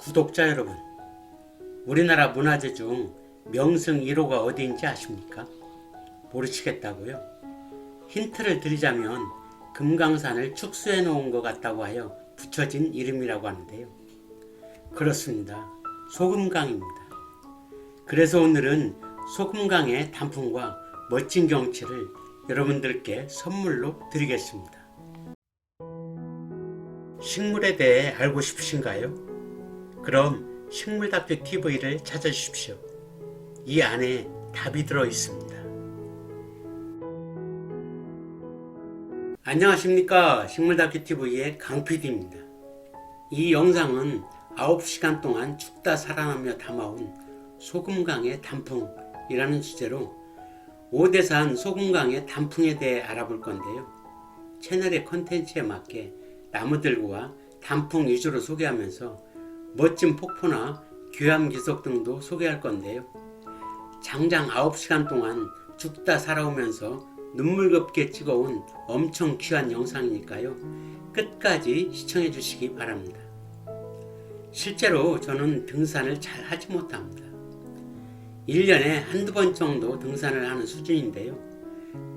구독자 여러분, 우리나라 문화재 중 명승 1호가 어디인지 아십니까? 모르시겠다고요? 힌트를 드리자면 금강산을 축소해 놓은 것 같다고 하여 붙여진 이름이라고 하는데요. 그렇습니다. 소금강입니다. 그래서 오늘은 소금강의 단풍과 멋진 경치를 여러분들께 선물로 드리겠습니다. 식물에 대해 알고 싶으신가요? 그럼 식물다큐 TV를 찾아주십시오. 이 안에 답이 들어 있습니다. 안녕하십니까. 식물다큐 TV의 강PD입니다. 이 영상은 9시간 동안 죽다 살아나며 담아온 소금강의 단풍이라는 주제로 오대산 소금강의 단풍에 대해 알아볼 건데요. 채널의 컨텐츠에 맞게 나무들과 단풍 위주로 소개하면서 멋진 폭포나 귀함 기석 등도 소개할 건데요. 장장 9시간 동안 죽다 살아오면서 눈물겹게 찍어온 엄청 귀한 영상이니까요. 끝까지 시청해 주시기 바랍니다. 실제로 저는 등산을 잘 하지 못합니다. 1년에 한두 번 정도 등산을 하는 수준인데요.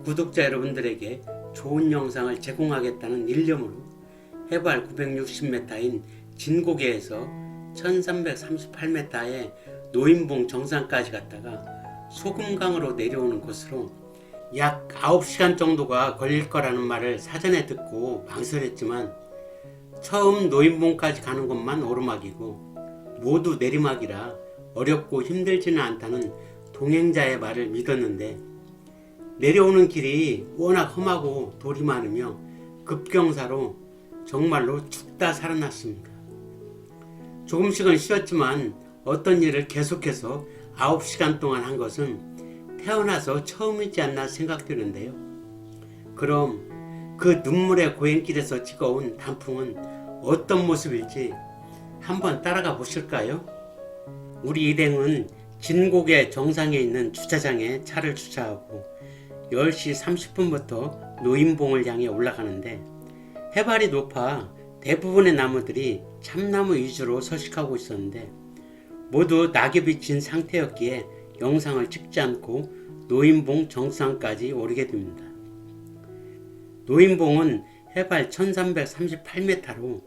구독자 여러분들에게 좋은 영상을 제공하겠다는 일념으로 해발 960m인 진고개에서 1338m의 노인봉 정상까지 갔다가 소금강으로 내려오는 곳으로 약 9시간 정도가 걸릴 거라는 말을 사전에 듣고 망설였지만 처음 노인봉까지 가는 것만 오르막이고 모두 내리막이라 어렵고 힘들지는 않다는 동행자의 말을 믿었는데 내려오는 길이 워낙 험하고 돌이 많으며 급경사로 정말로 죽다 살아났습니다. 조금씩은 쉬었지만 어떤 일을 계속해서 9시간 동안 한 것은 태어나서 처음이지 않나 생각되는데요. 그럼 그 눈물의 고행길에서 찍어온 단풍은 어떤 모습일지 한번 따라가 보실까요? 우리 일행은 진곡의 정상에 있는 주차장에 차를 주차하고 10시 30분부터 노인봉을 향해 올라가는데 해발이 높아 대부분의 나무들이 참나무 위주로 서식하고 있었는데 모두 낙엽이 진 상태였기에 영상을 찍지 않고 노인봉 정상까지 오르게 됩니다. 노인봉은 해발 1338m로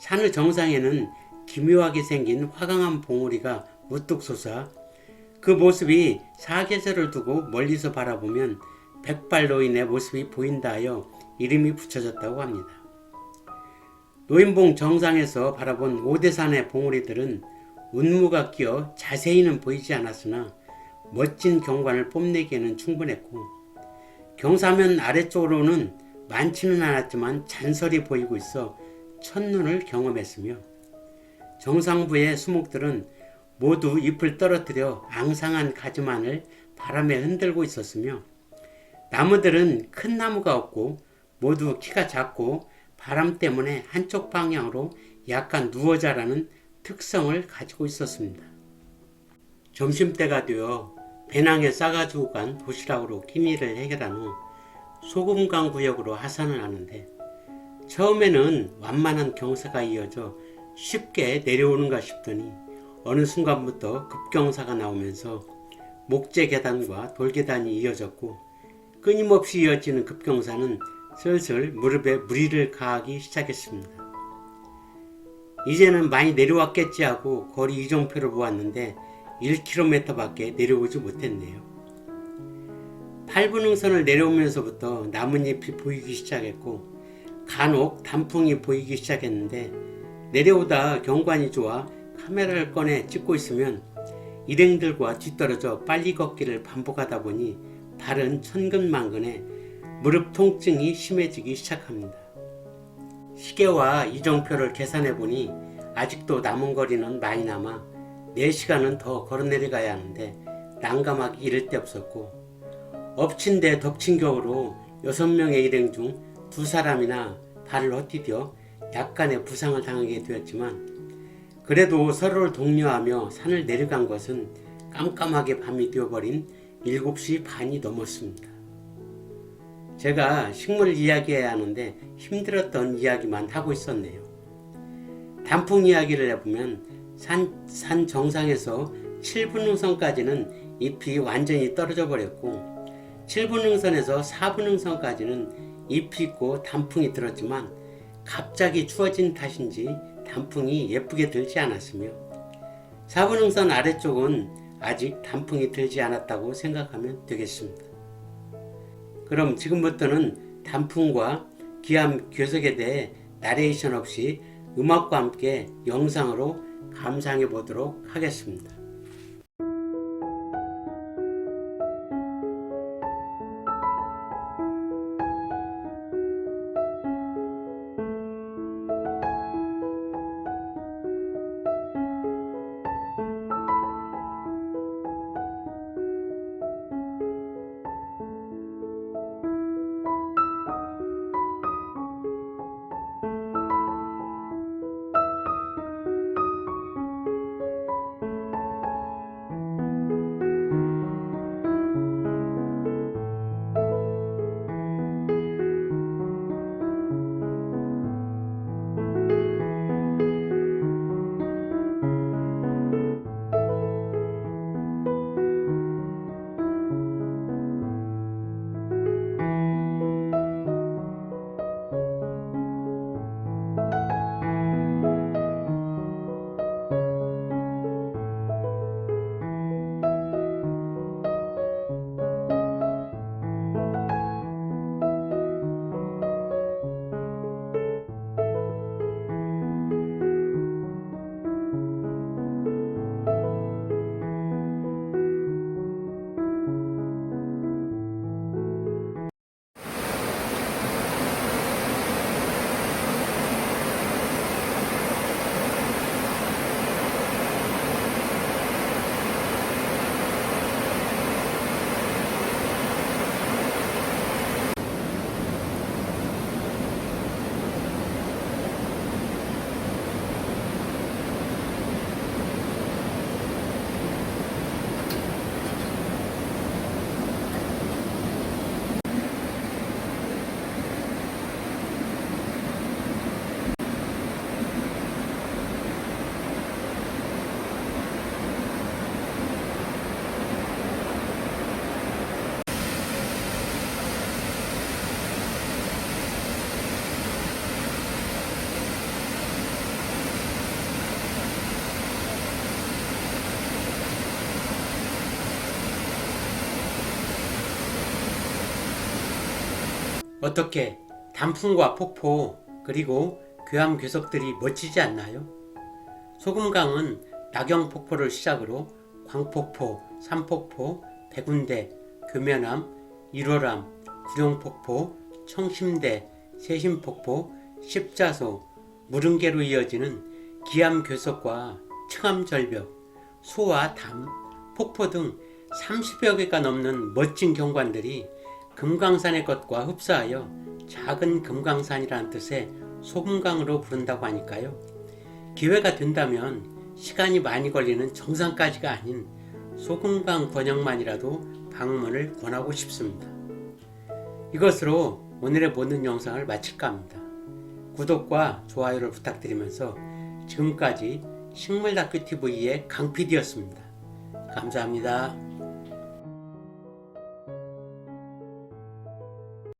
산의 정상에는 기묘하게 생긴 화강암 봉우리가 우뚝 솟아 그 모습이 사계절을 두고 멀리서 바라보면 백발노인의 모습이 보인다 하여 이름이 붙여졌다고 합니다. 노인봉 정상에서 바라본 오대산의 봉우리들은 운무가 끼어 자세히는 보이지 않았으나 멋진 경관을 뽐내기에는 충분했고 경사면 아래쪽으로는 많지는 않았지만 잔설이 보이고 있어 첫눈을 경험했으며 정상부의 수목들은 모두 잎을 떨어뜨려 앙상한 가지만을 바람에 흔들고 있었으며 나무들은 큰 나무가 없고 모두 키가 작고 바람 때문에 한쪽 방향으로 약간 누워 자라는 특성을 가지고 있었습니다. 점심때가 되어 배낭에 싸가지고 간 도시락으로 끼니를 해결한 후 소금강 구역으로 하산을 하는데 처음에는 완만한 경사가 이어져 쉽게 내려오는가 싶더니 어느 순간부터 급경사가 나오면서 목재 계단과 돌 계단이 이어졌고 끊임없이 이어지는 급경사는 슬슬 무릎에 무리를 가하기 시작했습니다. 이제는 많이 내려왔겠지 하고 거리 이정표를 보았는데 1km밖에 내려오지 못했네요. 8분 능선을 내려오면서부터 나뭇잎이 보이기 시작했고 간혹 단풍이 보이기 시작했는데 내려오다 경관이 좋아 카메라를 꺼내 찍고 있으면 일행들과 뒤떨어져 빨리 걷기를 반복하다 보니 발은 천근만근해 무릎 통증이 심해지기 시작합니다. 시계와 이정표를 계산해 보니 아직도 남은 거리는 많이 남아 4시간은 더 걸어 내려가야 하는데 난감하기 이를 데 없었고 엎친 데 덮친 격으로 6명의 일행 중 두 사람이나 발을 헛디뎌 약간의 부상을 당하게 되었지만 그래도 서로를 독려하며 산을 내려간 것은 깜깜하게 밤이 되어버린 7시 반이 넘었습니다. 제가 식물을 이야기해야 하는데 힘들었던 이야기만 하고 있었네요. 단풍 이야기를 해보면 산, 산 정상에서 7분흥선까지는 잎이 완전히 떨어져 버렸고 7분흥선에서 4분흥선까지는 잎이 있고 단풍이 들었지만 갑자기 추워진 탓인지 단풍이 예쁘게 들지 않았으며 4분흥선 아래쪽은 아직 단풍이 들지 않았다고 생각하면 되겠습니다. 그럼 지금부터는 단풍과 기암 교석에 대해 나레이션 없이 음악과 함께 영상으로 감상해 보도록 하겠습니다. 어떻게 단풍과 폭포 그리고 괴암 괴석들이 멋지지 않나요? 소금강은 낙영폭포를 시작으로 광폭포, 삼폭포, 백운대, 교면암, 일월암, 구룡폭포, 청심대, 세심폭포, 십자소, 무릉계로 이어지는 기암 괴석과 층암절벽, 소와 담, 폭포 등 30여 개가 넘는 멋진 경관들이 금강산의 것과 흡사하여 작은 금강산이라는 뜻의 소금강으로 부른다고 하니까요. 기회가 된다면 시간이 많이 걸리는 정상까지가 아닌 소금강 번역만이라도 방문을 권하고 싶습니다. 이것으로 오늘의 모든 영상을 마칠까 합니다. 구독과 좋아요를 부탁드리면서 지금까지 식물다큐TV의 강PD였습니다. 감사합니다.